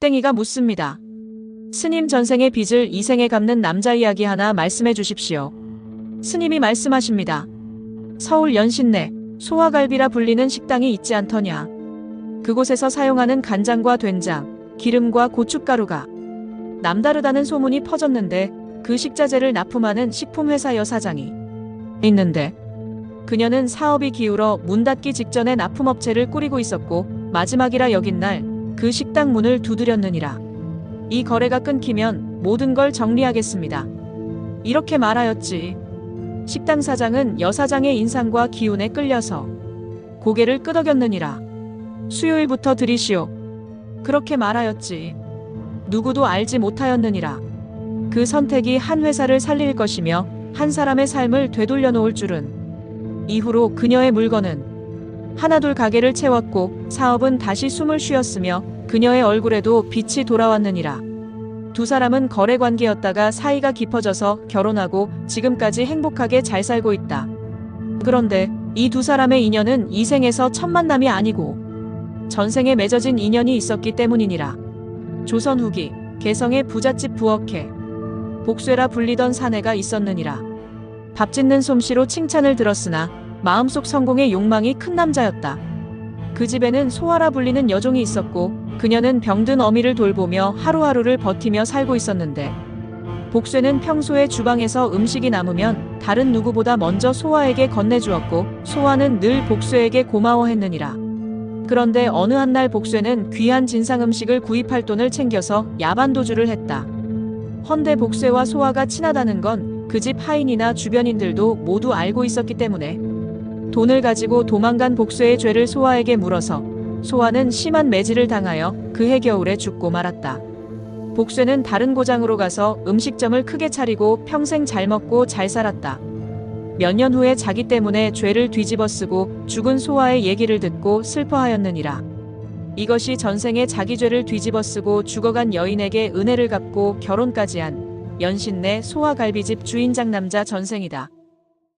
땡이가 묻습니다. 스님 전생의 빚을 이생에 갚는 남자 이야기 하나 말씀해 주십시오. 스님이 말씀하십니다. 서울 연신내 소화갈비라 불리는 식당이 있지 않더냐. 그곳에서 사용하는 간장과 된장, 기름과 고춧가루가 남다르다는 소문이 퍼졌는데 그 식자재를 납품하는 식품회사 여사장이 있는데 그녀는 사업이 기울어 문 닫기 직전에 납품업체를 꾸리고 있었고 마지막이라 여긴 날 그 식당 문을 두드렸느니라. 이 거래가 끊기면 모든 걸 정리하겠습니다. 이렇게 말하였지. 식당 사장은 여사장의 인상과 기운에 끌려서 고개를 끄덕였느니라. 수요일부터 드리시오. 그렇게 말하였지. 누구도 알지 못하였느니라. 그 선택이 한 회사를 살릴 것이며 한 사람의 삶을 되돌려 놓을 줄은. 이후로 그녀의 물건은 하나둘 가게를 채웠고 사업은 다시 숨을 쉬었으며 그녀의 얼굴에도 빛이 돌아왔느니라. 두 사람은 거래 관계였다가 사이가 깊어져서 결혼하고 지금까지 행복하게 잘 살고 있다. 그런데 이 두 사람의 인연은 이 생에서 첫 만남이 아니고 전생에 맺어진 인연이 있었기 때문이니라. 조선 후기 개성의 부잣집 부엌에 복쇠라 불리던 사내가 있었느니라. 밥 짓는 솜씨로 칭찬을 들었으나 마음속 성공의 욕망이 큰 남자였다. 그 집에는 소아라 불리는 여종이 있었고 그녀는 병든 어미를 돌보며 하루하루를 버티며 살고 있었는데 복쇠는 평소에 주방에서 음식이 남으면 다른 누구보다 먼저 소아에게 건네주었고 소아는 늘 복쇠에게 고마워했느니라. 그런데 어느 한날 복쇠는 귀한 진상 음식을 구입할 돈을 챙겨서 야반도주를 했다. 헌데 복쇠와 소아가 친하다는 건 그 집 하인이나 주변인들도 모두 알고 있었기 때문에 돈을 가지고 도망간 복쇠의 죄를 소아에게 물어서 소아는 심한 매질을 당하여 그해 겨울에 죽고 말았다. 복쇠는 다른 고장으로 가서 음식점을 크게 차리고 평생 잘 먹고 잘 살았다. 몇 년 후에 자기 때문에 죄를 뒤집어 쓰고 죽은 소아의 얘기를 듣고 슬퍼하였느니라. 이것이 전생에 자기 죄를 뒤집어 쓰고 죽어간 여인에게 은혜를 갚고 결혼까지 한 연신내 소아갈비집 주인장 남자 전생이다.